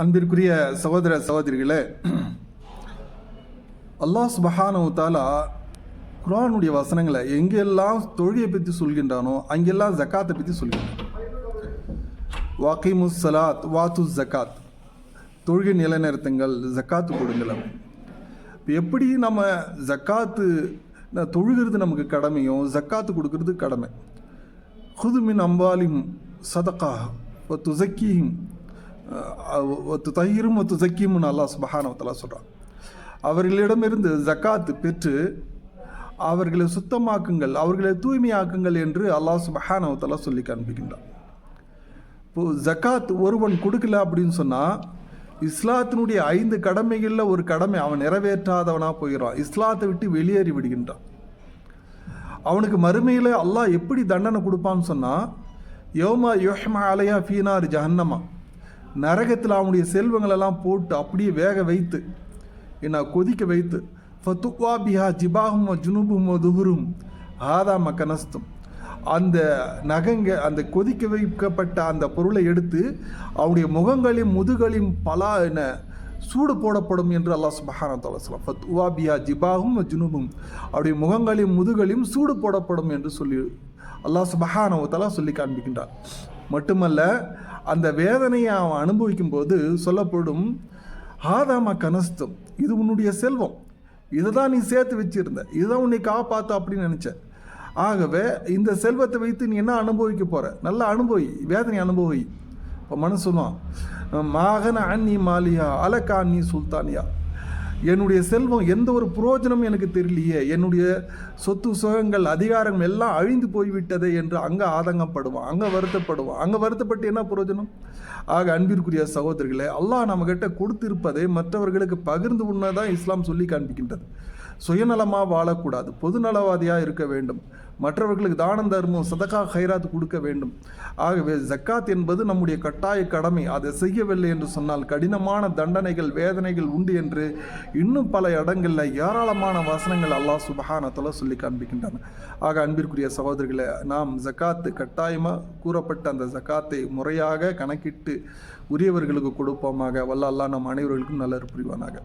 அன்பிற்குரிய சகோதர சகோதரிகளே அல்லாஹ் சுபஹானஹு தாலா வசனங்களை எங்கெல்லாம் தொழிலை பற்றி சொல்கின்றானோ அங்கெல்லாம் ஜக்காத்தை பற்றி சொல்கின்றான். வாக்கிமு சலாத் வாத்து ஜக்காத். தொழுகை நிலைநிறுத்துங்கள் ஜக்காத்து கொடுங்கள் இப்போ எப்படி நம்ம ஜக்காத்து தொழுகிறது நமக்கு கடமையும் ஜக்காத்து கொடுக்கறது கடமை. ஹுதுமின் அம்பாலிம் சதக்கா துசக்கியும் ஒத்து தயிரும் ஒத்து ஜக்கியம்னு அல்லாஹ் சுபஹானவத்தலா சொல்கிறான் அவர்களிடமிருந்து ஜக்காத்து பெற்று அவர்களை சுத்தமாக்குங்கள் அவர்களை தூய்மையாக்குங்கள் என்று அல்லாஹ் சுபஹானவத்தலா சொல்லி காண்பிக்கின்றான். இப்போ ஜக்காத் ஒருவன் கொடுக்கல அப்படின்னு சொன்னால் இஸ்லாத்தினுடைய ஐந்து கடமைகளில் ஒரு கடமை அவன் நிறைவேற்றாதவனாக போயிடுறான் இஸ்லாத்தை விட்டு வெளியேறி விடுகின்றான். அவனுக்கு மறுமையில் அல்லாஹ் எப்படி தண்டனை கொடுப்பான்னு சொன்னால் யோமா யோஹ்மா அலையா ஃபீனார் ஜஹன்னமா. நரகத்தில் அவனுடைய செல்வங்களெல்லாம் போட்டு அப்படியே வேக வைத்து என்ன கொதிக்க வைத்து ஃபத்துவா பிஹா ஜிபாகும் ஜுனுபும் துஹுரும் ஆதா மக்கனஸ்தும். அந்த நகங்க அந்த கொதிக்க வைக்கப்பட்ட அந்த பொருளை எடுத்து அவனுடைய முகங்களையும் முதுகளையும் பலா என்ன சூடு போடப்படும் என்று அல்லாஹ் சுபஹான தாலா சொல்லலாம் ஃபத்துவா ஜிபாகும் ஜுனுபும் அவருடைய முகங்களையும் முதுகளையும் சூடு போடப்படும் என்று சொல்லி அல்லாஹ் சுபஹான சொல்லி காண்பிக்கின்றார் மட்டுமல்ல அந்த வேதனையை அவன் அனுபவிக்கும் போது சொல்லப்படும் ஆதாமா கனஸ்தம் இது உன்னுடைய செல்வம். இதை தான் நீ சேர்த்து வச்சிருந்த. இதுதான் உன்னை காப்பாற்று அப்படின்னு நினச்ச ஆகவே இந்த செல்வத்தை வைத்து நீ என்ன அனுபவிக்க போகிற நல்லா அனுபவி வேதனை அனுபவி. இப்போ மனசு சொல்லுவான் மாகன அன்னி மாலியா அலக்கா அன்னி சுல்தானியா. என்னுடைய செல்வம் எந்த ஒரு புரோஜனம் எனக்கு தெரியலையே. என்னுடைய சொத்து சுகங்கள் அதிகாரங்கள் எல்லாம் அழிந்து போய்விட்டதே என்று அங்கே ஆதங்கப்படுவான் அங்கே வருத்தப்படுவான். அங்கே வருத்தப்பட்டு என்ன புரோஜனம்? ஆக அன்பிற்குரிய சகோதரிகளே அல்லாஹ் நம்மகிட்ட கொடுத்திருப்பதை மற்றவர்களுக்கு பகிர்ந்து உண்ணதான் இஸ்லாம் சொல்லி காண்பிக்கின்றது. சுயநலமாக வாழக்கூடாது. பொதுநலவாதியாக இருக்க வேண்டும். மற்றவர்களுக்கு தானம் தர்மம் சதகா ஹைராத் கொடுக்க வேண்டும். ஆகவே ஜக்காத் என்பது நம்முடைய கட்டாய கடமை. அதை செய்யவில்லை என்று சொன்னால் கடினமான தண்டனைகள் வேதனைகள் உண்டு என்று இன்னும் பல இடங்களில் ஏராளமான வசனங்கள் அல்லாஹ் சுபஹானத்தில் சொல்லி காண்பிக்கின்றன. ஆக அன்பிற்குரிய சகோதரிகளை நாம் ஜக்காத்து கட்டாயமாக கூறப்பட்ட அந்த ஜக்காத்தை முறையாக கணக்கிட்டு உரியவர்களுக்கு கொடுப்போமாக. வல்ல அல்லாஹ் நம் அனைவர்களுக்கும் நல்ல புரிவானாக.